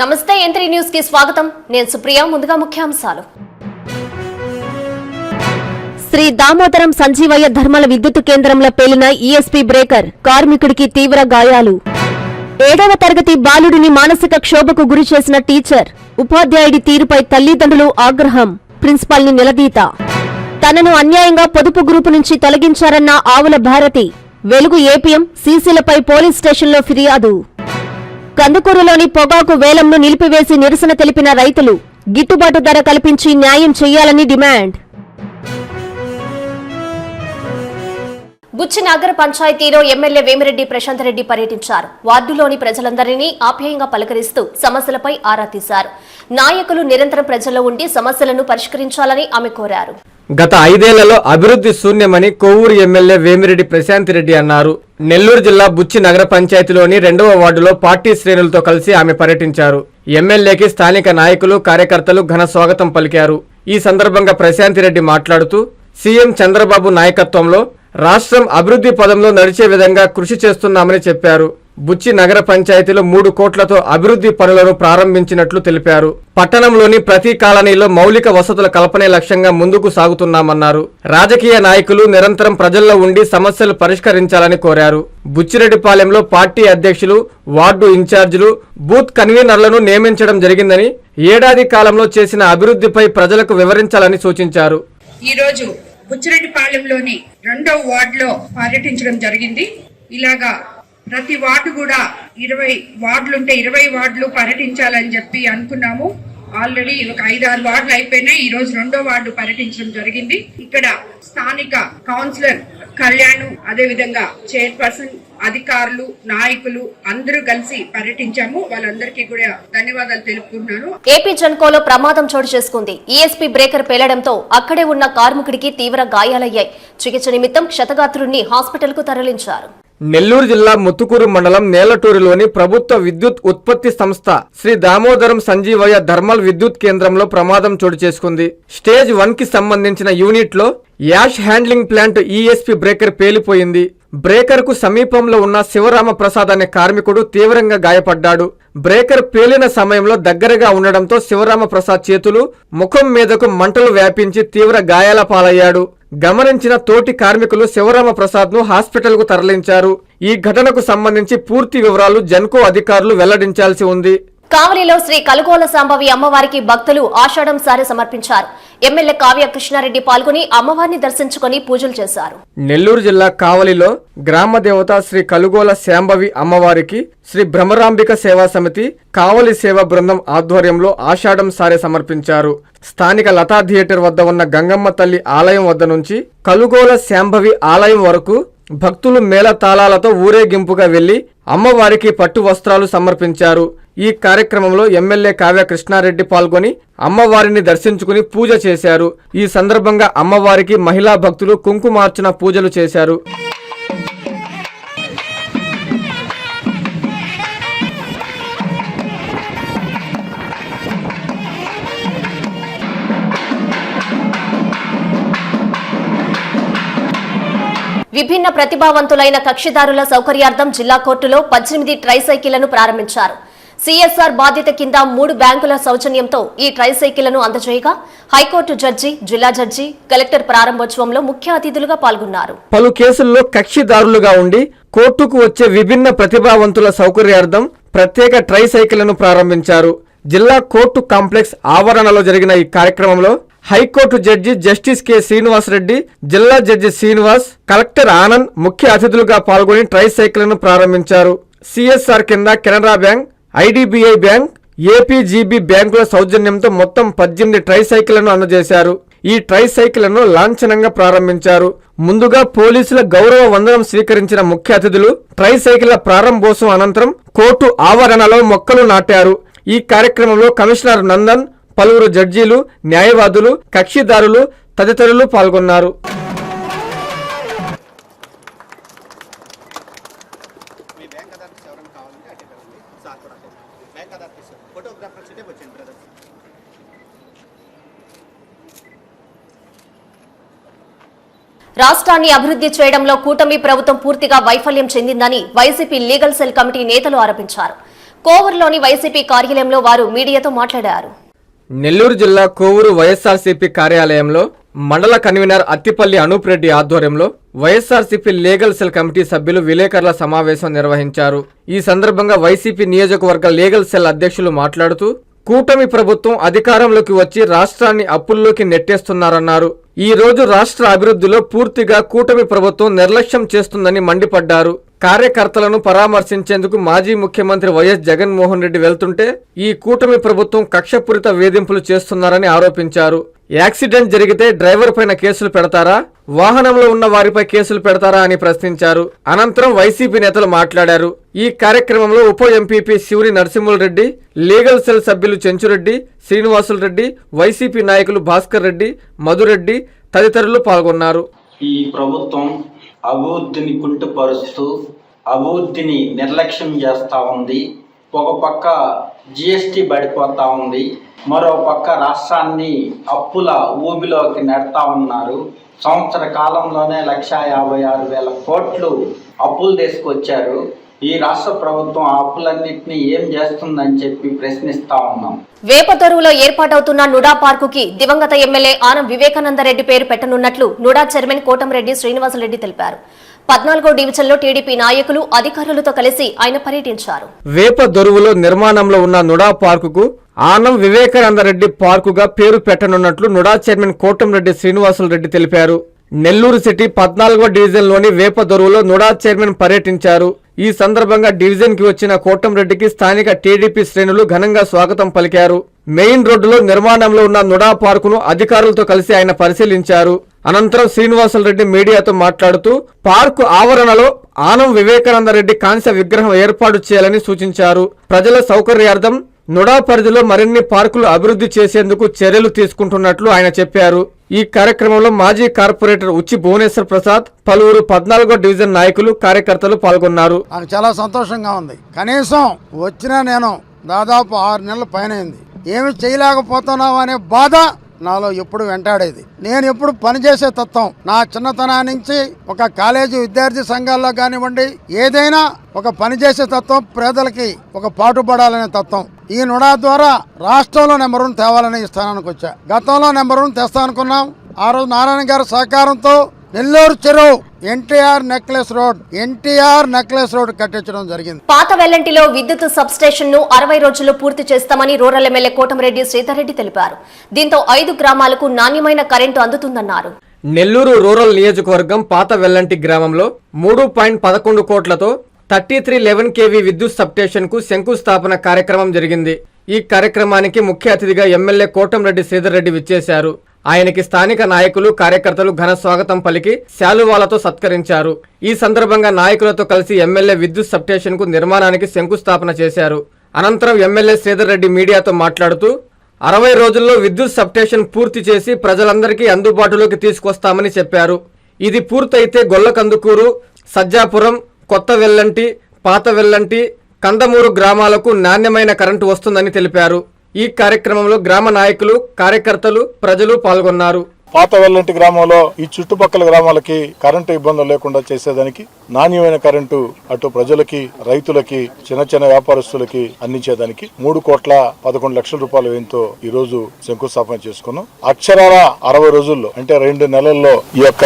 నమస్తే ఎంత్రీ న్యూస్కి స్వాగతం. నేను సుప్రియ ముందుగా ముఖ్యాంశాలు. శ్రీ దామోదరం సంజీవయ్య ధర్మల విద్యుత్ కేంద్రంలో పేలిన ఈఎస్పీ బ్రేకర్ కార్మికుడికి తీవ్ర గాయాలు. ఏడవ తరగతి బాలుడిని మానసిక క్షోభకు గురి చేసిన టీచర్ ఉపాధ్యాయుడి తీరుపై తల్లిదండ్రులు ఆగ్రహం. ప్రిన్సిపాల్ని నిలదీత. తనను అన్యాయంగా పొదుపు గ్రూపు నుంచి తొలగించారన్న ఆవుల భారతి. వెలుగు ఏపీఎం సీసీలపై పోలీస్ స్టేషన్లో ఫిర్యాదు. కందుకూరులోని పొగాకు వేలంను నిలిపివేసి నిరసన తెలిపిన రైతులు గిట్టుబాటు ధర కల్పించి న్యాయం చేయాలని డిమాండ్. బుచ్చి నగర పంచాయతీలో ఎమ్మెల్యే వేమిరెడ్డి ప్రశాంత్ రెడ్డి పర్యటించారు. వార్డులోని ప్రజలందరినీ ఆప్యాయంగా పలకరిస్తూ సమస్యలపై ఆరా తీశారు. నాయకులు నిరంతరం ప్రజల్లో ఉండి సమస్యలను పరిష్కరించాలని ఆమె కోరారు. గత ఐదేళ్ళలో అభివృద్ధి శూన్యమని కొవ్వూరు ఎమ్మెల్యే వేమిరెడ్డి ప్రశాంత్ రెడ్డి అన్నారు. నెల్లూరు జిల్లా బుచ్చి నగర పంచాయతీలోని రెండవ వార్డులో పార్టీ శ్రేణులతో కలిసి ఆమె పర్యటించారు. ఎమ్మెల్యేకి స్థానిక నాయకులు కార్యకర్తలు ఘన స్వాగతం పలికారు. ఈ సందర్భంగా ప్రశాంతిరెడ్డి మాట్లాడుతూ సీఎం చంద్రబాబు నాయకత్వంలో రాష్ట్రం అభివృద్ధి పదంలో నడిచే విధంగా కృషి చేస్తున్నామని చెప్పారు. బుచ్చి నగర పంచాయతీలో మూడు కోట్లతో అభివృద్ధి పనులను ప్రారంభించినట్లు తెలిపారు. పట్టణంలోని ప్రతి కాలనీలో మౌలిక వసతుల కల్పనే లక్ష్యంగా ముందుకు సాగుతున్నామన్నారు. రాజకీయ నాయకులు నిరంతరం ప్రజల్లో ఉండి సమస్యలు పరిష్కరించాలని కోరారు. బుచ్చిరెడ్డిపాలెంలో పార్టీ అధ్యక్షులు వార్డు ఇన్ఛార్జీలు బూత్ కన్వీనర్లను నియమించడం జరిగిందని ఏడాది కాలంలో చేసిన అభివృద్ధిపై ప్రజలకు వివరించాలని సూచించారు. ఈరోజు బుచ్చిరెడ్డిపాలెంలోని రెండవ వార్డులో పర్యటించడం జరిగింది. ఇలాగా ప్రతి వార్డు కూడా ఇరవై వార్డులు ఉంటే ఇరవై వార్డులు పర్యటించాలని చెప్పి అనుకున్నాము. ఆల్రెడీ ఒక ఐదు ఆరు వార్డులు అయిపోయినాయి. ఈ రోజు రెండో వార్డు పర్యటించడం జరిగింది. ఇక్కడ స్థానిక కౌన్సిలర్ కళ్యాణ్ అదే విధంగా చైర్పర్సన్ అధికారులు నాయకులు అందరూ కలిసి పర్యటించాము. వాళ్ళందరికీ కూడా ధన్యవాదాలు తెలుపుకుంటున్నాను. ఏపీ జన్కోలో ప్రమాదం చోటు చేసుకుంది. ఈఎస్పీ బ్రేకర్ పేలడంతో అక్కడే ఉన్న కార్మికుడికి తీవ్ర గాయాలయ్యాయి. చికిత్స నిమిత్తం క్షతగాత్రుడిని హాస్పిటల్కు తరలించారు. నెల్లూరు జిల్లా ముత్తుకూరు మండలం నేలటూరులోని ప్రభుత్వ విద్యుత్ ఉత్పత్తి సంస్థ శ్రీ దామోదరం సంజీవయ్య థర్మల్ విద్యుత్ కేంద్రంలో ప్రమాదం చోటు చేసుకుంది. స్టేజ్ వన్కి సంబంధించిన యూనిట్లో ash handling plant ESP breaker పేలిపోయింది. బ్రేకర్కు సమీపంలో ఉన్న శివరామ ప్రసాద్ అనే కార్మికుడు తీవ్రంగా గాయపడ్డాడు. బ్రేకర్ పేలిన సమయంలో దగ్గరగా ఉండడంతో శివరామ ప్రసాద్ చేతులు ముఖం మీదకు మంటలు వ్యాపించి తీవ్ర గాయాల పాలయ్యాడు. గమనించిన తోటి కార్మికులు శివరామ ప్రసాద్ను హాస్పిటల్కు తరలించారు. ఈ ఘటనకు సంబంధించి పూర్తి వివరాలు జన్కో అధికారులు వెల్లడించాల్సి ఉంది. కావలిలో శ్రీ కలుగోల సాంబవి అమ్మవారికి భక్తులు ఆషాఢం సారి సమర్పించారు. ఎమ్మెల్యే కావ్య కృష్ణారెడ్డి పాల్గొని అమ్మవారిని దర్శించుకొని పూజలు చేశారు. నెల్లూరు జిల్లా కావలిలో గ్రామ దేవత శ్రీ కలుగోల శాంభవి అమ్మవారికి శ్రీ భ్రమరాంబిక సేవా సమితి కావలి సేవా బృందం ఆధ్వర్యంలో ఆషాఢం సారే సమర్పించారు. స్థానిక లతా థియేటర్ వద్ద ఉన్న గంగమ్మ తల్లి ఆలయం వద్ద నుంచి కలుగోల శాంభవి ఆలయం వరకు భక్తులు మేళతాళాలతో ఊరేగింపుగా వెళ్ళి అమ్మవారికి పట్టు వస్త్రాలు సమర్పించారు. ఈ కార్యక్రమంలో ఎమ్మెల్యే కావ్య కృష్ణారెడ్డి పాల్గొని అమ్మవారిని దర్శించుకుని పూజ చేశారు. ఈ సందర్భంగా అమ్మవారికి మహిళా భక్తులు కుంకుమార్చన పూజలు చేశారు. విభిన్న ప్రతిభావంతులైన కక్షిదారుల సౌకర్యార్థం జిల్లా కోర్టులో పద్దెనిమిది ట్రైసైకిళ్ళను ప్రారంభించారు. సిఎస్ఆర్ బాధ్యత కింద మూడు బ్యాంకుల సౌజన్యంతో ఈ ట్రైసైకిళ్ళను అందజేయగా హైకోర్టు జడ్జి జిల్లా జడ్జి కలెక్టర్ ప్రారంభోత్సవంలో ముఖ్య అతిథులుగా పాల్గొన్నారు. పలు కేసుల్లో కక్షిదారులుగా ఉండి కోర్టుకు వచ్చే విభిన్న ప్రతిభావంతుల సౌకర్యార్థం ప్రత్యేక ట్రైసైకిళ్ళను ప్రారంభించారు. జిల్లా కోర్టు కాంప్లెక్స్ ఆవరణలో జరిగిన ఈ కార్యక్రమంలో high court judge justice K Srinivas Reddy జిల్లా జడ్జి శ్రీనివాస్ కలెక్టర్ ఆనంద్ ముఖ్య అతిథులుగా పాల్గొని ట్రైసైకిల్ను ప్రారంభించారు. సిఎస్ఆర్ కింద Canara bank IDBI bank APGB బ్యాంకుల సౌజన్యంతో మొత్తం పద్దెనిమిది ట్రైసైకిళ్ళను అందజేశారు. ఈ ట్రైసైకిళ్ళను లాంఛనంగా ప్రారంభించారు. ముందుగా పోలీసుల గౌరవ వందనం స్వీకరించిన ముఖ్య అతిథులు ట్రైసైకిళ్ళ ప్రారంభోత్సవం అనంతరం కోర్టు ఆవరణలో మొక్కలు నాటారు. ఈ కార్యక్రమంలో కమిషనర్ నందన్ పలువురు జడ్జీలు న్యాయవాదులు కక్షిదారులు తదితరులు పాల్గొన్నారు. రాష్ట్రాన్ని అభివృద్ధి చేయడంలో కూటమి ప్రభుత్వం పూర్తిగా వైఫల్యం చెందిందని వైసీపీ లీగల్ సెల్ కమిటీ నేతలు ఆరోపించారు. కోవూరులోని వైసీపీ కార్యాలయంలో వారు మీడియాతో మాట్లాడారు. నెల్లూరు జిల్లా కోవూరు వైఎస్ఆర్సీపీ కార్యాలయంలో మండల కన్వీనర్ అత్తిపల్లి అనూప్ రెడ్డి ఆధ్వర్యంలో వైఎస్ఆర్సీపీ లీగల్ సెల్ కమిటీ సభ్యులు విలేకరుల సమావేశం నిర్వహించారు. ఈ సందర్భంగా వైసీపీ నియోజకవర్గ లీగల్ సెల్ అధ్యక్షులు మాట్లాడుతూ కూటమి ప్రభుత్వం అధికారంలోకి వచ్చి రాష్ట్రాన్ని అప్పుల్లోకి నెట్టేస్తున్నారన్నారు. ఈ రోజు రాష్ట్ర అభివృద్ధిలో పూర్తిగా కూటమి ప్రభుత్వం నిర్లక్ష్యం చేస్తుందని మండిపడ్డారు. కార్యకర్తలను పరామర్శించేందుకు మాజీ ముఖ్యమంత్రి వైఎస్ జగన్మోహన్ రెడ్డి వెళ్తుంటే ఈ కూటమి ప్రభుత్వం కక్షపూరిత వేధింపులు చేస్తున్నారని ఆరోపించారు. యాక్సిడెంట్ జరిగితే డ్రైవర్ పైన కేసులు పెడతారా? వాహనంలో ఉన్న వారిపై కేసులు పెడతారా అని ప్రశ్నించారు. అనంతరం వైసీపీ నేతలు మాట్లాడారు. ఈ కార్యక్రమంలో ఉప ఎంపీపీ శివుని నరసింహులరెడ్డి లీగల్ సెల్ సభ్యులు చెంచురెడ్డి శ్రీనివాసులు రెడ్డి వైసీపీ నాయకులు భాస్కర్ రెడ్డి మధురెడ్డి తదితరులు పాల్గొన్నారు. ఈ ప్రభుత్వం అభివృద్ధిని కుంటుపరుస్తూ అభివృద్ధిని నిర్లక్ష్యం చేస్తూ ఉంది. ఒక పక్క జిఎస్టి పడిపోతా ఉంది. మరో పక్క రాష్ట్రాన్ని అప్పుల ఊబిలోకి నెడతా ఉన్నారు. సంవత్సర కాలంలోనే లక్ష యాభై ఆరు వేల కోట్లు అప్పులు తీసుకొచ్చారు. ఈ రాష్ట్ర ప్రభుత్వం ఆ అప్పులన్నింటినీ ఏం చేస్తుందని చెప్పి ప్రశ్నిస్తా ఉన్నాం. వేపదొరువులో ఏర్పాటవుతున్న నుడా పార్కుకి దివంగత ఎమ్మెల్యే ఆనం వివేకానందరెడ్డి పేరు పెట్టనున్నట్లు నుడా చైర్మన్ కోటంరెడ్డి శ్రీనివాసరెడ్డి తెలిపారు. పద్నాలుగో డివిజన్లో టీడీపీ నాయకులు అధికారులతో కలిసి ఆయన పర్యటించారు. వేప దొరువులో నిర్మాణంలో ఉన్న నుడా పార్కుకు ఆనం వివేకానందరెడ్డి పార్కుగా పేరు పెట్టనున్నట్లు నుడా చైర్మన్ కోటంరెడ్డి శ్రీనివాసులు రెడ్డి తెలిపారు. నెల్లూరు సిటీ పద్నాలుగో డివిజన్లోని వేప దొరువులో నుడా చైర్మన్ పర్యటించారు. ఈ సందర్భంగా డివిజన్కి వచ్చిన కోటంరెడ్డికి స్థానిక టీడీపీ శ్రేణులు ఘనంగా స్వాగతం పలికారు. మెయిన్ రోడ్డులో నిర్మాణంలో ఉన్న నుడా పార్కును అధికారులతో కలిసి ఆయన పరిశీలించారు. అనంతరం శ్రీనివాసరెడ్డి మీడియాతో మాట్లాడుతూ పార్కు ఆవరణలో ఆనం వివేకానందరెడ్డి కాంస్య విగ్రహం ఏర్పాటు చేయాలని సూచించారు. ప్రజల సౌకర్యార్థం నుడా పరిధిలో మరిన్ని పార్కులు అభివృద్ధి చేసేందుకు చర్యలు తీసుకుంటున్నట్లు ఆయన చెప్పారు. ఈ కార్యక్రమంలో మాజీ కార్పొరేటర్ ఉచ్చి భువనేశ్వర్ ప్రసాద్ పలువురు పద్నాలుగో డివిజన్ నాయకులు కార్యకర్తలు పాల్గొన్నారు. నాకు చాలా సంతోషంగా ఉంది. కనీసం వచ్చినా నేను దాదాపు ఆరు నెలల పైన ఏమి చేయలేకపోతున్నావు అనే బాధ నాలో ఎప్పుడు వెంటాడేది? నేను ఎప్పుడు పనిచేసే తత్వం? నా చిన్నతనా నుంచి ఒక కాలేజీ విద్యార్థి సంఘాల్లో కానివ్వండి ఏదైనా ఒక పనిచేసే తత్వం పేదలకి ఒక పాటుపడాలనే తత్వం. ఈ నుడా ద్వారా రాష్ట్రంలో నెంబర్ వన్ తేవాలనే ఈ స్థానానికి వచ్చా. గతంలో నెంబర్ వన్ తెస్తా అనుకున్నాం. ఆ రోజు నారాయణ గారి సహకారంతో నెల్లూరు చెరువు NTR necklace road NTR necklace road కట్టించడం జరిగింది. పాత వెల్లంటిలో విద్యుత్ సబ్ స్టేషన్ను అరవై రోజుల్లో పూర్తి చేస్తామని రూరల్ ఎమ్మెల్యే కోటమిరెడ్డి శ్రీధర్రెడ్డి తెలిపారు. దీంతో ఐదు గ్రామాలకు నాణ్యమైన కరెంటు అందుతుందన్నారు. నెల్లూరు రూరల్ నియోజకవర్గం పాత వెల్లంటి గ్రామంలో మూడు పాయింట్ పదకొండు కోట్లతో థర్టీ త్రీ లెవెన్ కేవీ విద్యుత్ సబ్స్టేషన్కు శంకుస్థాపన కార్యక్రమం జరిగింది. ఈ కార్యక్రమానికి ముఖ్య అతిథిగా ఎమ్మెల్యే కోటంరెడ్డి శ్రీధర్ రెడ్డి విచ్చేశారు. ఆయనకి స్థానిక నాయకులు కార్యకర్తలు ఘన స్వాగతం పలికి శాలువాలతో సత్కరించారు. ఈ సందర్భంగా నాయకులతో కలిసి ఎమ్మెల్యే విద్యుత్ సబ్స్టేషన్కు నిర్మాణానికి శంకుస్థాపన చేశారు. అనంతరం ఎమ్మెల్యే శ్రీధర్ రెడ్డి మీడియాతో మాట్లాడుతూ అరవై రోజుల్లో విద్యుత్ సబ్స్టేషన్ పూర్తి చేసి ప్రజలందరికీ అందుబాటులోకి తీసుకొస్తామని చెప్పారు. ఇది పూర్తయితే గొల్లకందుకూరు సజ్జాపురం కొత్త వెల్లంటి పాత వెల్లంటి కందమూరు గ్రామాలకు నాణ్యమైన కరెంటు వస్తుందని తెలిపారు. ఈ కార్యక్రమంలో గ్రామ నాయకులు కార్యకర్తలు ప్రజలు పాల్గొన్నారు. పాత వెల్లంటి గ్రామంలో ఈ చుట్టుపక్కల గ్రామాలకి కరెంటు ఇబ్బందులు లేకుండా చేసేదానికి నాణ్యమైన కరెంటు అటు ప్రజలకి రైతులకి చిన్న చిన్న వ్యాపారస్తులకి అందించేదానికి మూడు కోట్ల పదకొండు లక్షల రూపాయల వ్యయంతో ఈ రోజు శంకుస్థాపన చేసుకున్నాం. అక్షరాల అరవై రోజుల్లో అంటే రెండు నెలల్లో ఈ యొక్క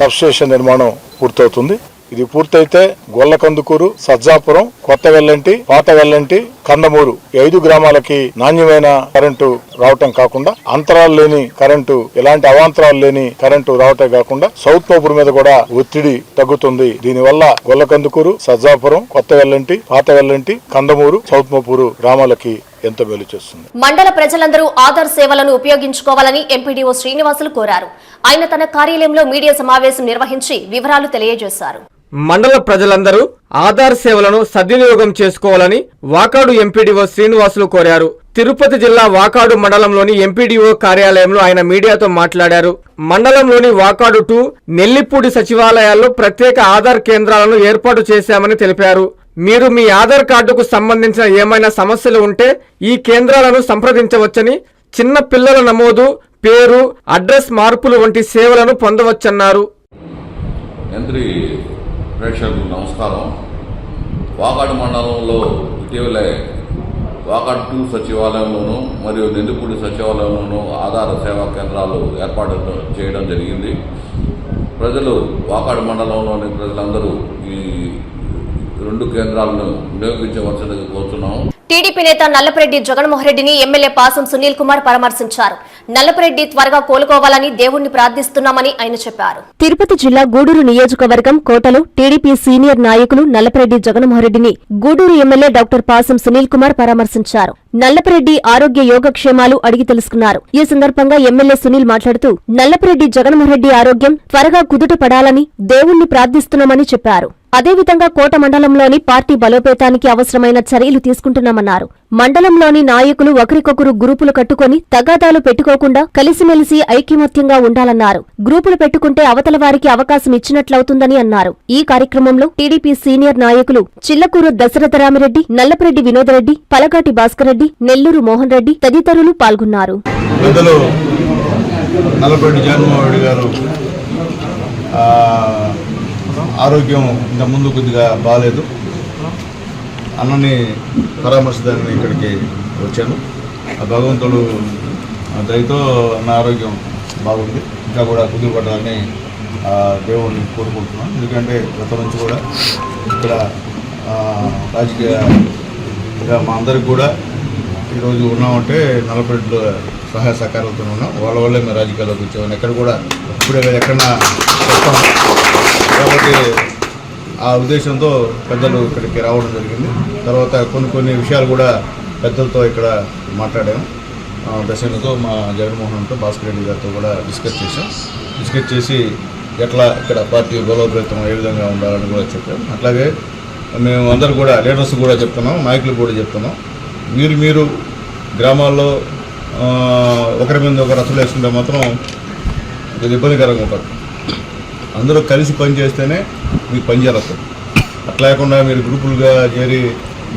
సబ్స్టేషన్ నిర్మాణం పూర్తవుతుంది. ఇది పూర్తయితే గొల్లకందుకూరు సజ్జాపురం కొత్త వెల్లంటి పాత వెల్లంటి కందమూరు ఐదు గ్రామాలకి నాణ్యమైన కరెంటు రావటం కాకుండా అంతరాలు లేని కరెంటు ఎలాంటి అవాంతరాలు లేని కరెంటు రావటం కాకుండా సౌత్ మోపురు మీద కూడా ఒత్తిడి తగ్గుతుంది. దీనివల్ల గొల్లకందుకూరు సజ్జాపురం కొత్త వెల్లంటి పాత వెల్లంటి కందమూరు సౌత్ మోపూరు గ్రామాలకి ఎంతో మేలు చేస్తుంది? మండల ప్రజలందరూ ఆధార్ సేవలను ఉపయోగించుకోవాలని ఎంపీడీఓ శ్రీనివాసులు కోరారు. ఆయన తన కార్యాలయంలో మీడియా సమావేశం నిర్వహించి వివరాలు తెలియజేశారు. మండల ప్రజలందరూ ఆధార్ సేవలను సద్వినియోగం చేసుకోవాలని వాకాడు ఎంపీడీఓ శ్రీనివాసులు కోరారు. తిరుపతి జిల్లా వాకాడు మండలంలోని ఎంపీడీఓ కార్యాలయంలో ఆయన మీడియాతో మాట్లాడారు. మండలంలోని వాకాడు టూ నెల్లిపూడి సచివాలయాల్లో ప్రత్యేక ఆధార్ కేంద్రాలను ఏర్పాటు చేశామని తెలిపారు. మీరు మీ ఆధార్ కార్డుకు సంబంధించిన ఏమైనా సమస్యలు ఉంటే ఈ కేంద్రాలను సంప్రదించవచ్చని చిన్న పిల్లల నమోదు పేరు అడ్రస్ మార్పులు వంటి సేవలను పొందవచ్చన్నారు. ప్రేక్షకులకు నమస్కారం. వాకాడు మండలంలో ఇటీవలే వాకట్ టూ సచివాలయంలోను మరియు నిందుపూడి సచివాలయంలోను ఆధార సేవా కేంద్రాలు ఏర్పాటు చేయడం జరిగింది. ప్రజలు వాకాడు మండలంలోని ప్రజలందరూ ఈ రెండు కేంద్రాలను వినియోగించవలసిందిగా కోరుతున్నాము టీడీపీ నేత నల్లపరెడ్డి జగన్మోహన్ రెడ్డిని ఎమ్మెల్యే పాసం సునీల్ కుమార్ పరామర్శించారు. నల్లపరెడ్డి త్వరగా కోలుకోవాలని దేవుణ్ణి ప్రార్థిస్తున్నామని ఆయన చెప్పారు. తిరుపతి జిల్లా గూడూరు నియోజకవర్గం కోటలో టీడీపీ సీనియర్ నాయకులు నల్లపరెడ్డి జగన్మోహన్ రెడ్డిని గూడూరు ఎమ్మెల్యే డాక్టర్ పాసం సునీల్ కుమార్ పరామర్శించారు. నల్లపరెడ్డి ఆరోగ్య యోగక్షేమాలు అడిగి తెలుసుకున్నారు. ఈ సందర్భంగా ఎమ్మెల్యే సునీల్ మాట్లాడుతూ నల్లపరెడ్డి జగన్మోహన్ రెడ్డి ఆరోగ్యం త్వరగా కుదుట పడాలని దేవుణ్ణి ప్రార్థిస్తున్నామని చెప్పారు. అదేవిధంగా కోట మండలంలోని పార్టీ బలోపేతానికి అవసరమైన చర్యలు తీసుకుంటున్నామన్నారు. మండలంలోని నాయకులు ఒకరికొకరు గ్రూపులు కట్టుకొని తగాదాలు పెట్టుకోకుండా కలిసిమెలిసి ఐక్యమత్యంగా ఉండాలన్నారు. గ్రూపులు పెట్టుకుంటే అవతల వారికి అవకాశం ఇచ్చినట్లవుతుందని అన్నారు. ఈ కార్యక్రమంలో టీడీపీ సీనియర్ నాయకులు చిల్లకూరు దశరథరామిరెడ్డి నల్లపరెడ్డి వినోదరెడ్డి పలగాటి రెడ్డి నెల్లూరు మోహన్ రెడ్డి తదితరులు పాల్గొన్నారు. గారు ఆ, ఆరోగ్యం ఇంత ముందు కొద్దిగా బాగాలేదు అన్నని పరామర్శించడానికి ఇక్కడికి వచ్చాను. ఆ భగవంతుడు దయతో నా ఆరోగ్యం బాగుంది. ఇంకా కూడా కుదిరిపడాలని ఆ, దేవుడిని కోరుకుంటున్నాను. ఎందుకంటే గత నుంచి కూడా ఇక్కడ ఆ, రాజకీయ మా అందరికి కూడా ఈరోజు ఉన్నామంటే నలభై రెండు సహాయ సహకారాలతో ఉన్నాం. వాళ్ళ వల్లే మేము రాజకీయాల్లోకి వచ్చామని ఎక్కడ కూడా ఇప్పుడే కాదు, ఎక్కడన్నా చెప్తాం. కాబట్టి ఆ ఉద్దేశంతో పెద్దలు ఇక్కడికి రావడం జరిగింది. తర్వాత కొన్ని కొన్ని విషయాలు కూడా పెద్దలతో ఇక్కడ మాట్లాడాము ఆ, దశలతో మా జగన్మోహన్తో భాస్కర్ రెడ్డి గారితో కూడా డిస్కస్ చేశాం. డిస్కస్ చేసి ఎట్లా ఇక్కడ పార్టీ బలోపేతం ఏ విధంగా ఉండాలని కూడా చెప్పాం. అట్లాగే మేము అందరూ కూడా లీడర్స్ కూడా చెప్తున్నాం. నాయకులు కూడా చెప్తున్నాం. మీరు మీరు గ్రామాల్లో ఒకరి మీద ఒకరు అసలు వేసుకుంటే మాత్రం కొంచెం ఇబ్బందికరంగా ఉంటుంది అందరూ కలిసి పని చేస్తేనే మీకు పని జరుగుతుంది. అట్లా లేకుండా మీరు గ్రూపులుగా చేరి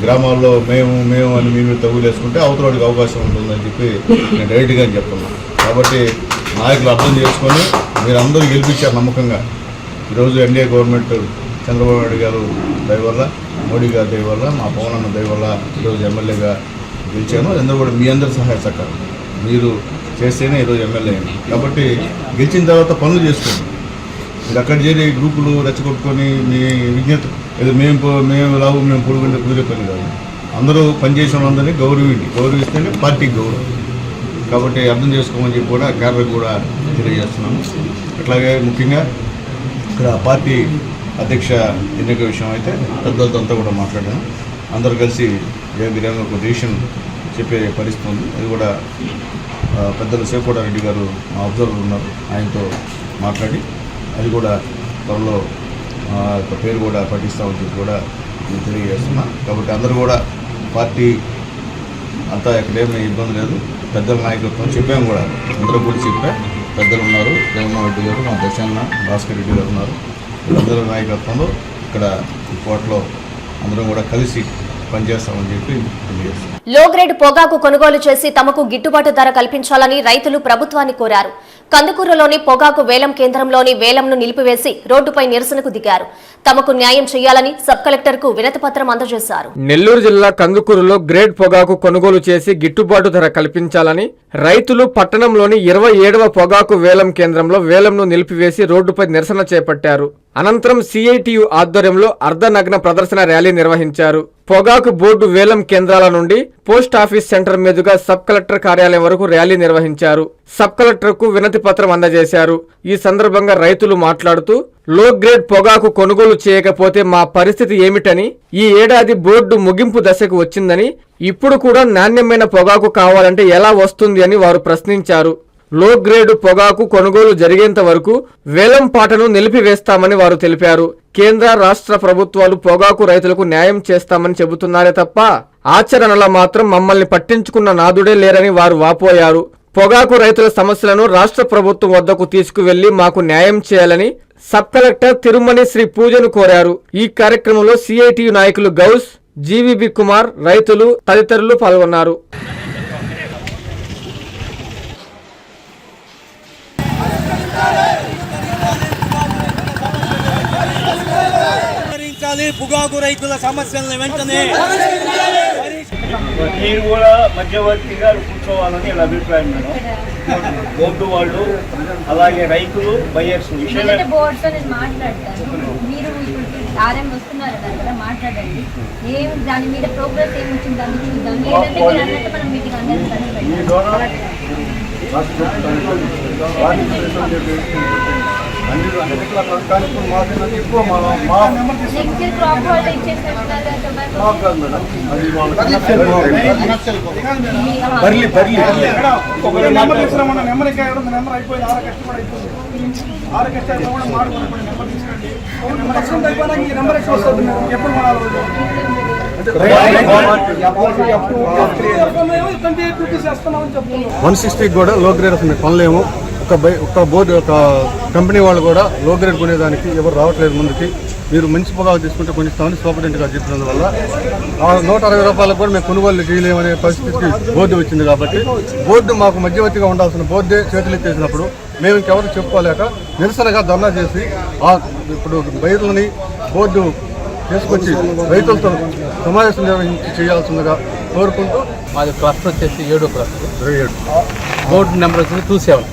గ్రామాల్లో మేము మేము అని మీ మీరు తగులేసుకుంటే అవతలకి అవకాశం ఉంటుందని చెప్పి నేను డైరెక్ట్గా చెప్తున్నాను కాబట్టి నాయకులు అర్థం చేసుకొని మీరు అందరూ గెలిపించారు నమ్మకంగా. ఈరోజు ఎన్డీఏ గవర్నమెంట్ చంద్రబాబు నాయుడు గారు దయ మోడీ గారి దయ వల్ల మా పవన్ అన్న దయ వల్ల ఈరోజు ఎమ్మెల్యేగా గెలిచాను. అందరూ కూడా మీ అందరి సహాయ సహకారం. మీరు చేస్తేనే ఈరోజు ఎమ్మెల్యే కాబట్టి గెలిచిన తర్వాత పనులు చేసుకోండి. మీరు అక్కడ చేరి గ్రూపులు రెచ్చగొట్టుకొని మీ విజ్ఞత ఏదో మేము మేము లావు మేము పొడుగుంటే కుదిరే పని కాదు. అందరూ పనిచేసిన వాళ్ళందరినీ గౌరవిండి గౌరవిస్తేనే పార్టీకి గౌరవం. కాబట్టి అర్థం చేసుకోమని చెప్పి కూడా కేరళకు కూడా తెలియజేస్తున్నాము అట్లాగే ముఖ్యంగా ఇక్కడ పార్టీ అధ్యక్ష ఎన్నిక విషయం అయితే పెద్దలతో అంతా కూడా మాట్లాడాను. అందరూ కలిసి ఏ విధంగా ఒక డిసిషన్ చెప్పే పరిస్థితి ఉంది. అది కూడా పెద్దలు శివకోటారెడ్డి రెడ్డి గారు మా అబ్జర్వర్ ఉన్నారు. ఆయనతో మాట్లాడి అది కూడా త్వరలో పేరు కూడా పఠిస్తామని చెప్పి కూడా నేను తెలియజేస్తున్నా. కాబట్టి అందరూ కూడా పార్టీ అంతా ఎక్కడేమీ ఇబ్బంది లేదు. పెద్దల నాయకత్వం చెప్పాము కూడా. అందరూ కూడా చెప్పా పెద్దలు ఉన్నారు. జగన్మోహన్ రెడ్డి గారు మా దశాన్న భాస్కర్ రెడ్డి గారు ఉన్నారు. వీళ్ళందరూ నాయకత్వంలో ఇక్కడ ఈ కోటలో అందరం కూడా కలిసి పనిచేస్తామని చెప్పి పొగాకు కొనుగోలు చేసి తమకు గిట్టుబాటు ధర కల్పించాలని రైతులు ప్రభుత్వాన్ని కోరారు. కందుకూరులోని పొగాకు వేలం కేంద్రంలోని వేలంను నిలిపివేసి రోడ్డుపై నిరసనకు దిగారు. తమకు న్యాయం చేయాలని సబ్ కలెక్టర్కు వినతిపత్రం అందజేశారు. నెల్లూరు జిల్లా కందుకూరులో గ్రేడ్ పొగాకు కొనుగోలు చేసి గిట్టుబాటు ధర కల్పించాలని రైతులు పట్టణంలోని ఇరవై ఏడవ పొగాకు వేలం కేంద్రంలో వేలంను నిలిపివేసి రోడ్డుపై నిరసన చేపట్టారు. అనంతరం సిఐటియు ఆధ్వర్యంలో అర్ధనగ్న ప్రదర్శన ర్యాలీ నిర్వహించారు. పొగాకు బోర్డు వేలం కేంద్రాల నుండి పోస్ట్ ఆఫీస్ సెంటర్ మీదుగా సబ్ కలెక్టర్ కార్యాలయం వరకు ర్యాలీ నిర్వహించారు. సబ్ కలెక్టర్కు వినతి పత్రం అందజేశారు. ఈ సందర్భంగా రైతులు మాట్లాడుతూ లో గ్రేడ్ పొగాకు కొనుగోలు చేయకపోతే మా పరిస్థితి ఏమిటని ఈ ఏడాది బోర్డు ముగింపు దశకు వచ్చిందని ఇప్పుడు కూడా నాణ్యమైన పొగాకు కావాలంటే ఎలా వస్తుంది అని వారు ప్రశ్నించారు. లో గ్రేడ్ పొగాకు కొనుగోలు జరిగేంత వరకు వేలం పాటను నిలిపివేస్తామని వారు తెలిపారు. కేంద్ర రాష్ట్ర ప్రభుత్వాలు పొగాకు రైతులకు న్యాయం చేస్తామని చెబుతున్నారే తప్ప ఆచరణలో మాత్రం మమ్మల్ని పట్టించుకున్న నాదుడే లేరని వారు వాపోయారు. పొగాకు రైతుల సమస్యలను రాష్ట్ర ప్రభుత్వం వద్దకు తీసుకువెళ్ళి మాకు న్యాయం చేయాలని సబ్ కలెక్టర్ తిరుమణి శ్రీ పూజను కోరారు. ఈ కార్యక్రమంలో సిఐటియు నాయకులు గౌస్ జీవీబీ కుమార్ రైతులు తదితరులు పాల్గొన్నారు. పొగాకు రైతుల సమస్యలను వెంటనే మీరు కూడా మధ్యవర్తిగా కూర్చోవాలని అభిప్రాయం మేడం. బోర్డు వాళ్ళు అలాగే రైతులు మాట్లాడతాను మీరు ఇప్పుడు ఆర్ఎం వస్తున్నారు కదా మాట్లాడండి. ఏం దాని మీద ప్రోగ్రెస్ ఏమి వచ్చింది దాన్ని చూద్దాం లేదంటే మీరు అన్నట్టు మనం మీటింగ్ అందరం అన్ని ఎక్కువ మా మా నెక్స్ట్ ఇయర్ క్రాప్ హాలిడే ఇచ్చేసినట్టున్నారు కదా టొబాకో. మాకు కాదు మేడం అది వాళ్ళకి మీ- ఆ, బర్లీ బర్లీ ఒక నెంబర్ తీసుకురామన్న నెంబర్ ఇంకా ఎవరు నెంబర్ అయిపోయింది ఆరు కష్టపడి అయిపోయింది ఆరు కష్టాలు కూడా మాడుకున్నప్పుడు నెంబర్ తీసుకురండి నెంబర్ ఎక్స్టెంట్ అయిపోయినా ఈ నెంబర్ ఎక్కువ వస్తుంది ఎప్పుడు ట్వంటీ ఎయిట్ రూపీస్ వేస్తున్నామని చెప్తున్నాం వన్ సిక్స్టీకి కూడా లో గ్రేడ్ అసలు కొనలేము ఒక బై ఒక బోర్డు ఒక కంపెనీ వాళ్ళు కూడా లో గ్రేడ్ కొనేదానికి ఎవరు రావట్లేదు ముందుకి. మీరు మంచి పొగాకు తీసుకుంటే కొనిస్తామని సూపరింటెండెంట్ గారు చెప్పినందువల్ల ఆ నూట అరవై రూపాయలకు కూడా మేము కొనుగోలు చేయలేమనే పరిస్థితికి బోర్డు వచ్చింది కాబట్టి బోర్డు మాకు మధ్యవర్తిగా ఉండాల్సిన బోర్డే చేతులు ఎత్తేసినప్పుడు మేము ఇంకెవరు చెప్పుకోలేక నిరసనగా ధర్నా చేసి ఆ ఇప్పుడు బయర్లని బోర్డు తీసుకొచ్చి రైతులతో సమావేశం నిర్వహించి చేయాల్సిందిగా కోరుకుంటూ మాది క్లస్టర్ వచ్చేసి ఏడో క్లస్టర్. ఇరవై ఏడు. బోర్డు నెంబర్ వచ్చేసి టూ సెవెన్.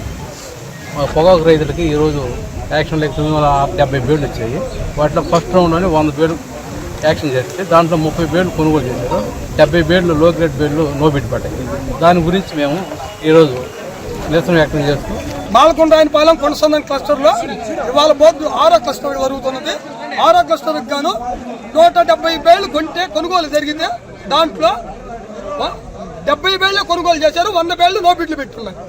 పొగాకు రైతులకి ఈరోజు యాక్షన్ లేక తొమ్మిది వందల డెబ్బై బేడ్లు వచ్చాయి. వాటిలో ఫస్ట్ రౌండ్లోనే వంద బేడ్లు యాక్షన్ చేస్తే దాంట్లో ముప్పై బేడ్లు కొనుగోలు చేశారు. డెబ్బై బేడ్లు లో గ్రేడ్ బేడ్లు నో బిడ్ పడ్డాయి. దాని గురించి మేము ఈరోజు నిరసన వ్యక్తం చేస్తూ మాలకొండరాయనపాలెం ఆయన పాలెం ఇవాళ బోర్డు ఆరో క్లస్టర్ జరుగుతున్నది. ఆరో క్లస్టర్కి గాను నూట డెబ్బై వేలు కొంటే కొనుగోలు జరిగితే దాంట్లో డెబ్బై వేలు కొనుగోలు చేశారు. వంద వేలు నో బిడ్లు పెట్టున్నారు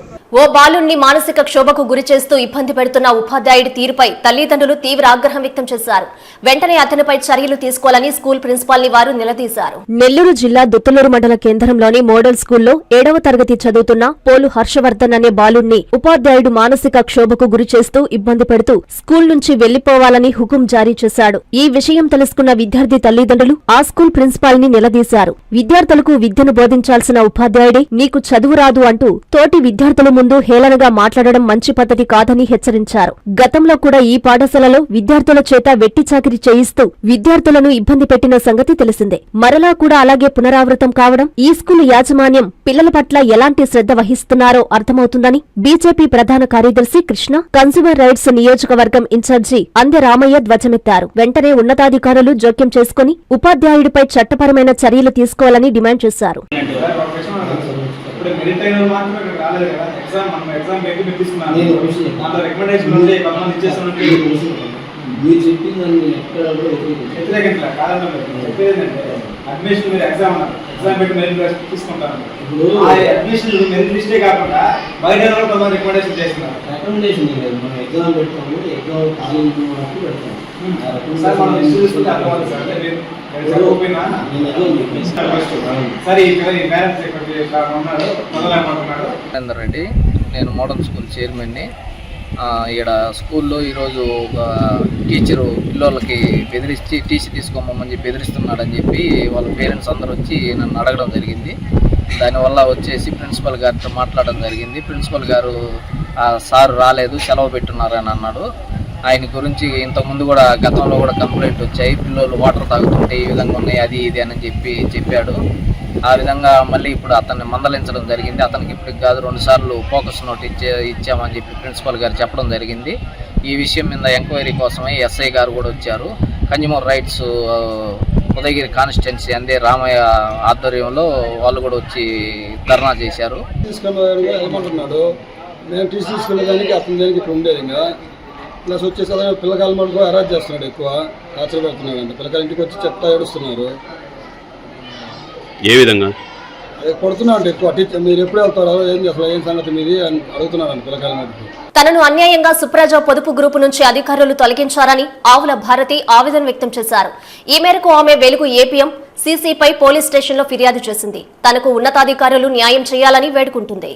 ఓ బాలుణ్ణి మానసిక క్షోభకు గురి చేస్తూ ఇబ్బంది పెడుతున్న ఉపాధ్యాయుడి తీరుపై తల్లిదండ్రులు తీవ్ర ఆగ్రహం వ్యక్తం చేశారు. వెంటనే అతనిపై చర్యలు తీసుకోవాలని స్కూల్ ప్రిన్సిపాల్ని వారు నిలదీశారు. నెల్లూరు జిల్లా దుత్తలూరు మండల కేంద్రంలోని మోడల్ స్కూల్లో ఏడవ తరగతి చదువుతున్న పోలు హర్షవర్ధన్ అనే బాలుణ్ణి ఉపాధ్యాయుడు మానసిక క్షోభకు గురి చేస్తూ ఇబ్బంది పెడుతూ స్కూల్ నుంచి వెళ్ళిపోవాలని హుకుం జారీ చేశాడు. ఈ విషయం తెలుసుకున్న విద్యార్థి తల్లిదండ్రులు ఆ స్కూల్ ప్రిన్సిపాల్ని నిలదీశారు. విద్యార్థులకు విద్యను బోధించాల్సిన ఉపాధ్యాయుడే నీకు చదువు రాదు అంటూ తోటి విద్యార్థుల ముందు హేళనగా మాట్లాడడం మంచి పద్ధతి కాదని హెచ్చరించారు. గతంలో కూడా ఈ పాఠశాలలో విద్యార్థుల చేత వెట్టి చాకిరి చేయిస్తూ విద్యార్థులను ఇబ్బంది పెట్టిన సంగతి తెలిసిందే. మరలా కూడా అలాగే పునరావృతం కావడం ఈ స్కూలు యాజమాన్యం పిల్లల పట్ల ఎలాంటి శ్రద్ధ వహిస్తున్నారో అర్థమవుతుందని బీజేపీ ప్రధాన కార్యదర్శి కృష్ణ కన్స్యూమర్ రైట్స్ నియోజకవర్గం ఇన్ఛార్జి అందె రామయ్య ధ్వజమెత్తారు. వెంటనే ఉన్నతాధికారులు జోక్యం చేసుకుని ఉపాధ్యాయుడిపై చట్టపరమైన చర్యలు తీసుకోవాలని డిమాండ్ చేశారు. ఇప్పుడు మెరిట్ అయిన మాత్రమే ఇక్కడ రాలేదు కదా. ఎగ్జామ్ మనం ఎగ్జామ్ పెట్టి పెట్టిస్తున్నాను దాంట్లో రికమెండేషన్ ఉంది కొంతమంది ఇచ్చేస్తున్నట్టు మీరు చెప్పిందని ఎక్కడ వ్యతిరేకించలే కారణం లేదు చెప్పేది ఏంటంటే అడ్మిషన్ మీరు ఎగ్జామ్ అన్నారు ఎగ్జామ్ పెట్టి మెరిట్ లిస్ట్ తీసుకుంటారు ఆ అడ్మిషన్ మెరిట్ లిస్టే కాకుండా బయట వాళ్ళు కొంతమంది రికమెండేషన్ చేస్తున్నారు. రికమెండేషన్ లేదు. మనం ఎగ్జామ్ పెడతాము ఎగ్జామ్ కాలేజ్ వరకు పెడతాము. సార్ మనం లిస్ట్ తీసుకుంటే అర్థమవుతుంది సార్. రెడ్డి. నేను మోడల్ స్కూల్ చైర్మన్ని. ఇక్కడ స్కూల్లో ఈరోజు ఒక టీచరు పిల్లలకి బెదిరించి టీసీ తీసుకోమని చెప్పి బెదిరిస్తున్నాడని చెప్పి వాళ్ళ పేరెంట్స్ అందరూ వచ్చి నన్ను అడగడం జరిగింది. దానివల్ల వచ్చేసి ప్రిన్సిపల్ గారితో మాట్లాడడం జరిగింది. ప్రిన్సిపల్ గారు సార్ రాలేదు సెలవు పెట్టున్నారని అన్నాడు. ఆయన గురించి ఇంతకుముందు కూడా గతంలో కూడా కంప్లైంట్ వచ్చాయి. పిల్లలు వాటర్ తాగుతుంటే ఈ విధంగా ఉన్నాయి అది ఇది అని చెప్పి చెప్పాడు. ఆ విధంగా మళ్ళీ ఇప్పుడు అతన్ని మందలించడం జరిగింది. అతనికి ఇప్పటికి కాదు రెండు సార్లు ఫోకస్ నోట్ ఇచ్చే ఇచ్చామని చెప్పి ప్రిన్సిపల్ గారు చెప్పడం జరిగింది. ఈ విషయం మీద ఎంక్వైరీ కోసమే ఎస్ఐ గారు కూడా వచ్చారు. కన్జ్యూమర్ రైట్స్ ఉదయగిరి కాన్స్టిట్యున్సీ అందే రామయ్య ఆధ్వర్యంలో వాళ్ళు కూడా వచ్చి ధర్నా చేశారు. ఏమంటున్నాడు నేను టీసీ తీసుకునేదానికి అతని దగ్గరికి ఇక్కడ ఉండేది ఇంకా. ప్లస్ వచ్చేసి అదే పిల్లకాయలు మటుకు అరాజ్ చేస్తున్నాడు ఎక్కువ. టార్చర్ పెడుతున్నాడు అంటే ఇంటికి వచ్చి చెప్తా ఏడుస్తున్నారు. ఏ విధంగా? అదే కొడుతున్నాడు ఎక్కువ. టీచర్ మీరు ఎప్పుడు వెళ్తారో ఏం చేస్తారు ఏం సంగతి మీది అని అడుగుతున్నాడు అంట పిల్లకాయల మటుకు తనను అన్యాయంగా సుప్రజ పొదుపు గ్రూపు నుంచి అధికారులు తొలగించారని ఆవుల భారతి ఆవేదన వ్యక్తం చేశారు. ఈ మేరకు ఆమె వెలుగు ఏపీఎం సీసీపై పోలీస్ స్టేషన్లో ఫిర్యాదు చేసింది. తనకు ఉన్నతాధికారులు న్యాయం చేయాలని వేడుకుంటుంది.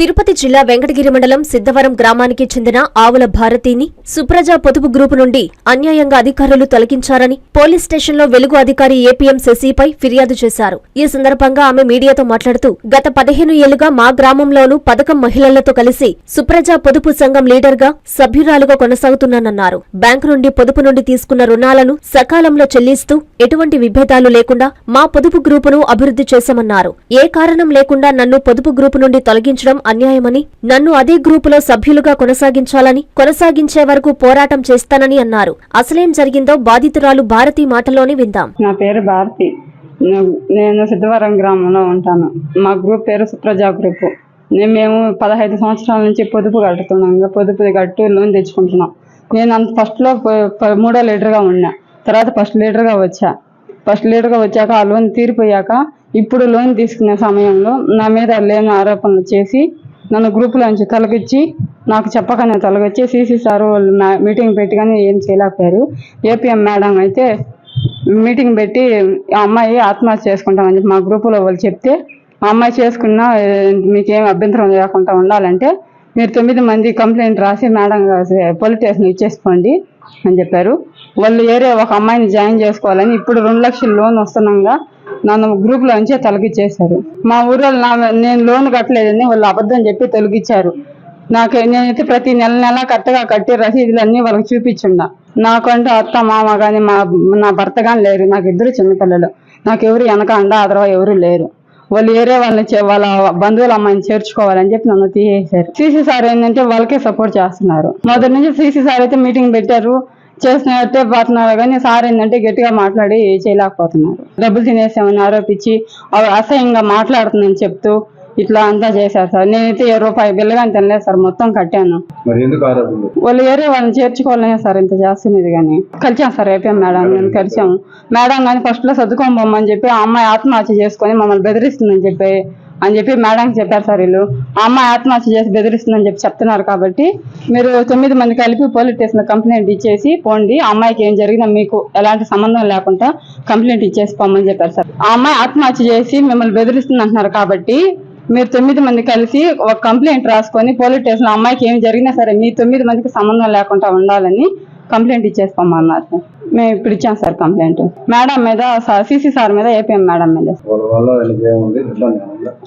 తిరుపతి జిల్లా వెంకటగిరి మండలం సిద్ధవరం గ్రామానికి చెందిన ఆవుల భారతిని సుప్రజా పొదుపు గ్రూపు నుండి అన్యాయంగా అధికారులు తొలగించారని పోలీస్ స్టేషన్లో వెలుగు అధికారి ఏపీఎం శశిపై ఫిర్యాదు చేశారు. ఈ సందర్భంగా ఆమె మీడియాతో మాట్లాడుతూ గత పదిహేను ఏళ్ళుగా మా గ్రామంలోనూ పథకం మహిళలతో కలిసి సుప్రజా పొదుపు సంఘం లీడర్గా సభ్యురాలుగా కొనసాగుతున్నానన్నారు. బ్యాంకు నుండి పొదుపు నుండి తీసుకున్న రుణాలను సకాలంలో చెల్లిస్తూ ఎటువంటి విభేదాలు లేకుండా మా పొదుపు గ్రూపును అభివృద్ధి చేశామన్నారు. ఏ కారణం లేకుండా నన్ను పొదుపు గ్రూపు నుండి తొలగించడం అన్యాయమని నన్ను అదే గ్రూపులో సభ్యులుగా కొనసాగించాలని కొనసాగించే వరకు పోరాటం చేస్తానని అన్నారు. అసలేం జరిగిందో బాధితురాలు భారతి మాటలోనే విందాం. నా పేరు భారతి. నేను సిద్ధవరం గ్రామంలో ఉంటాను. మా గ్రూప్ పేరు సుప్రజా గ్రూప్. మేము పదహైదు సంవత్సరాల నుంచి పొదుపు కట్టుతున్నాం ఇంకా పొదుపు కట్టు లోన్ తెచ్చుకుంటున్నాం. నేను అంత ఫస్ట్లో మూడో లీటర్గా ఉన్నా. తర్వాత ఫస్ట్ లీటర్గా వచ్చా. ఫస్ట్ లీటర్గా వచ్చాక ఆ లోన్ తీరిపోయాక ఇప్పుడు లోన్ తీసుకునే సమయంలో నా మీద లేని ఆరోపణలు చేసి నన్ను గ్రూపులోంచి తొలగించి నాకు చెప్పకనే తొలగించి సీసీ సార్ వాళ్ళు మీటింగ్ పెట్టి కానీ ఏం చేయలేకపోయారు. ఏపీఎం మేడం అయితే మీటింగ్ పెట్టి ఆ అమ్మాయి ఆత్మహత్య చేసుకుంటామని చెప్పి మా గ్రూపులో వాళ్ళు చెప్తే ఆ అమ్మాయి చేసుకున్నా మీకేం అభ్యంతరం లేకుండా ఉండాలంటే మీరు తొమ్మిది మంది కంప్లైంట్ రాసి మేడం పోలీస్ స్టేషన్ ఇచ్చేసుకోండి అని చెప్పారు. వాళ్ళు ఏరియా ఒక అమ్మాయిని జాయిన్ చేసుకోవాలని ఇప్పుడు రెండు లక్షలు లోన్ వస్తున్నాగా నన్ను గ్రూప్లో నుంచే తొలగించేశారు మా ఊర్లో నా నేను లోన్ కట్టలేదని వాళ్ళు అబద్ధం చెప్పి తొలగించారు నాకు నేనైతే ప్రతి నెల నెల కరెక్ట్గా కట్టి రసీదులు అన్నీ వాళ్ళకి చూపించుండా నాకంటూ అత్త మామ కానీ మా నా భర్త కానీ లేరు. నాకు ఇద్దరు చిన్నపిల్లలు. నాకు ఎవరు వెనక అండ అదరవ ఎవరు లేరు. వాళ్ళు ఏరే వాళ్ళని వాళ్ళ బంధువుల అమ్మాయిని చేర్చుకోవాలని చెప్పి నన్ను తీసేశారు. సీసీ సార్ ఏంటంటే వాళ్ళకే సపోర్ట్ చేస్తున్నారు. మొదటి నుంచి సీసీ సార్ అయితే మీటింగ్ పెట్టారు. చేస్తున్నట్టే పోతున్నారు. కానీ సార్ ఏంటంటే గట్టిగా మాట్లాడి చేయలేకపోతున్నారు. డబ్బులు తినేసామని ఆరోపించి అవ- అసహ్యంగా మాట్లాడుతుందని చెప్తూ ఇట్లా అంతా చేశారు సార్. నేనైతే ఏ రూపాయి బిల్లు కానీ తినలేదు సార్. మొత్తం కట్టాను. వాళ్ళు ఏరే వాళ్ళని చేర్చుకోవాలనే సార్ ఇంత చేస్తున్నది కానీ. కలిసాం సార్ ఏపీఎం మేడం. నేను కలిసాము మేడం కానీ ఫస్ట్లో సర్దుకొని చెప్పి ఆ అమ్మాయి ఆత్మహత్య చేసుకొని మమ్మల్ని బెదిరిస్తుందని చెప్పి అని చెప్పి మేడంకి చెప్పారు సార్ వీళ్ళు. ఆ అమ్మాయి ఆత్మహత్య చేసి బెదిరిస్తుందని చెప్పి చెప్తున్నారు కాబట్టి మీరు తొమ్మిది మంది కలిపి పోలీస్ స్టేషన్ కంప్లైంట్ ఇచ్చేసి పోండి. ఆ అమ్మాయికి ఏం జరిగినా మీకు ఎలాంటి సంబంధం లేకుండా కంప్లైంట్ ఇచ్చేసి పోమని చెప్పారు సార్. ఆ అమ్మాయి ఆత్మహత్య చేసి మిమ్మల్ని బెదిరిస్తుంది అంటున్నారు కాబట్టి మీరు తొమ్మిది మంది కలిసి ఒక కంప్లైంట్ రాసుకొని పోలీస్ స్టేషన్ అమ్మాయికి ఏం జరిగినా సరే మీ తొమ్మిది మందికి సంబంధం లేకుండా ఉండాలని కంప్లైంట్ ఇచ్చేసుకోమన్నారు సార్. మేము ఇప్పుడు ఇచ్చాం సార్ కంప్లైంట్. మేడం మీద సీసీ సార్ మీద ఏపీఎం మేడం మీద.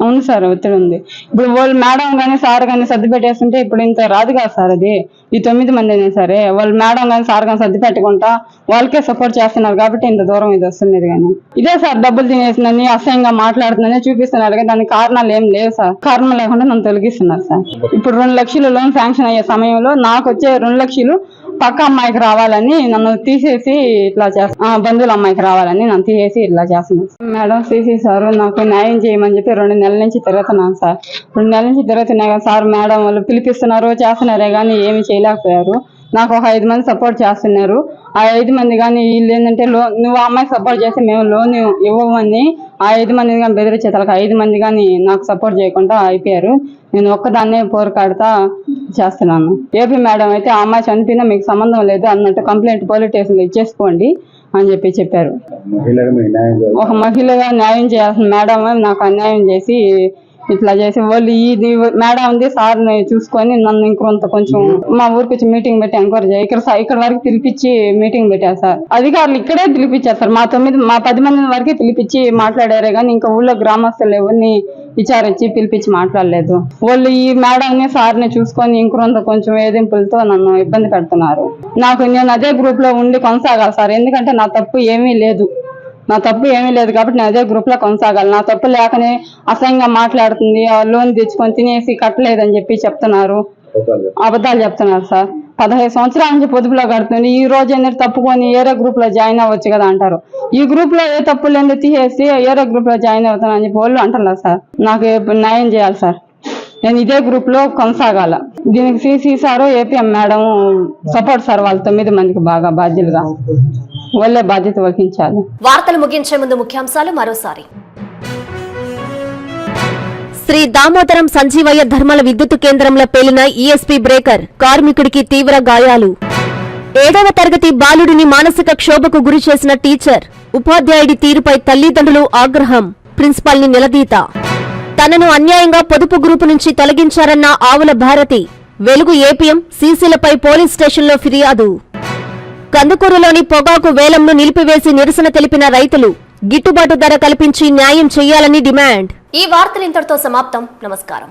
అవును సార్ ఒత్తిడి ఉంది. ఇప్పుడు వాళ్ళు మేడం కానీ సార్ కానీ సర్ది పెట్టేస్తుంటే ఇప్పుడు ఇంత రాదు కదా సార్ అది. ఈ తొమ్మిది మందినే సరే. వాళ్ళు మేడం కానీ సార్ కానీ సర్ది పెట్టుకుంటా వాళ్ళకే సపోర్ట్ చేస్తున్నారు కాబట్టి ఇంత దూరం ఇది వస్తున్నది కానీ. ఇదే సార్ డబ్బులు తినేసిందని అసహ్యంగా మాట్లాడుతుందని చూపిస్తున్నారు కానీ దానికి కారణాలు ఏం లేవు సార్. కారణం లేకుండా నన్ను తొలగిస్తున్నారు సార్. ఇప్పుడు రెండు లక్షలు లోన్ శాంక్షన్ అయ్యే సమయంలో నాకు వచ్చే రెండు లక్షలు పక్క అమ్మాయికి రావాలని నన్ను తీసేసి ఇట్లా చేస్తా బంధువుల అమ్మాయికి రావాలని నన్ను తీసేసి ఇట్లా చేస్తున్నాను మేడం సీసీ సార్ నాకు న్యాయం చేయమని చెప్పి రెండు నెలల నుంచి తిరుగుతున్నాను సార్. రెండు నెలల నుంచి తిరుగుతున్నాయి కదా సార్ మేడం వాళ్ళు పిలిపిస్తున్నారు చేస్తున్నారే కానీ ఏమి చేయలేకపోయారు. నాకు ఒక ఐదు మంది సపోర్ట్ చేస్తున్నారు. ఆ ఐదు మంది కానీ వీళ్ళు ఏంటంటే లో నువ్వు ఆ అమ్మాయికి సపోర్ట్ చేస్తే మేము లోన్ ఇవ్వమని ఆ ఐదు మంది కానీ బెదిరించే తలక ఐదు మంది కానీ నాకు సపోర్ట్ చేయకుండా అయిపోయారు. నేను ఒక్కదాన్నే పోరుకాడుతా చేస్తున్నాను. ఏపీ మేడం అయితే ఆ అమ్మాయి చనిపోయినా మీకు సంబంధం లేదు అన్నట్టు కంప్లైంట్ పోలీస్ స్టేషన్లో ఇచ్చేసుకోండి అని చెప్పి చెప్పారు. ఒక మహిళగా న్యాయం చేయాల్సిన మేడం నాకు అన్యాయం చేసి ఇట్లా చేసి వాళ్ళు ఇది మేడం ఉంది సార్ని చూసుకొని నన్ను ఇంకొంత కొంచెం మా ఊరికి వచ్చి మీటింగ్ పెట్టి ఎంక్వైరీ చేయి. ఇక్కడ ఇక్కడ వరకు పిలిపించి మీటింగ్ పెట్టారు సార్. అధికారులు ఇక్కడే పిలిపించారు సార్. మా తొమ్మిది మా పది మంది వరకే పిలిపించి మాట్లాడారే కానీ ఇంకా ఊళ్ళో గ్రామస్తులు ఎవరిని విచారించి పిలిపించి మాట్లాడలేదు. వాళ్ళు ఈ మేడంని సార్ని చూసుకొని ఇంకొంత కొంచెం వేధింపులతో నన్ను ఇబ్బంది పెడుతున్నారు. నాకు నేను అదే గ్రూప్లో ఉండి కొనసాగాలి సార్. ఎందుకంటే నా తప్పు ఏమీ లేదు. నా తప్పు ఏమీ లేదు కాబట్టి నేను అదే గ్రూప్లో కొనసాగాలి. నా తప్పు లేకనే అసహ్యంగా మాట్లాడుతుంది. లోన్ తెచ్చుకొని తినేసి కట్టలేదని చెప్పి చెప్తున్నారు. అబద్ధాలు చెప్తున్నారు సార్. పదహైదు సంవత్సరాల నుంచి పొదుపులో కడుతుంది ఈ రోజు ఏంటంటే తప్పుకొని ఏరే గ్రూప్లో జాయిన్ అవ్వచ్చు కదా అంటారు. ఈ గ్రూప్లో ఏ తప్పు లేదు తీసేసి ఏరే గ్రూప్లో జాయిన్ అవుతాను అని చెప్పి వాళ్ళు అంటారు సార్. నాకు న్యాయం చేయాలి సార్. నేను ఇదే గ్రూప్లో కొనసాగాల. దీనికి CC sir APM madam support sir వాళ్ళ తొమ్మిది మందికి బాగా బాధ్యులుగా. వాళ్ళే బాధ్యత వహించాలి. వార్తలు ముగించే ముందు ముఖ్యాంశాలు మరోసారి. శ్రీ దామోదరం సంజీవయ్య ధర్మల విద్యుత్ కేంద్రంలో పేలిన ఈఎస్పీ బ్రేకర్ కార్మికుడికి తీవ్ర గాయాలు. ఏడవ తరగతి బాలుడిని మానసిక క్షోభకు గురి చేసిన టీచర్ ఉపాధ్యాయుడి తీరుపై తల్లిదండ్రులు ఆగ్రహం ప్రిన్సిపాల్ని నిలదీత. తనను అన్యాయంగా పొదుపు గ్రూపు నుంచి తొలగించారన్న ఆవుల భారతి వెలుగు ఏపీఎం సీసీలపై పోలీస్ స్టేషన్లో ఫిర్యాదు. కందుకూరులోని పొగాకు వేలంను నిలిపివేసి నిరసన తెలిపిన రైతులు గిట్టుబాటు ధర కల్పించి న్యాయం చేయాలని డిమాండ్. ఈ వార్తలు ఇంతటితో సమాప్తం. నమస్కారం.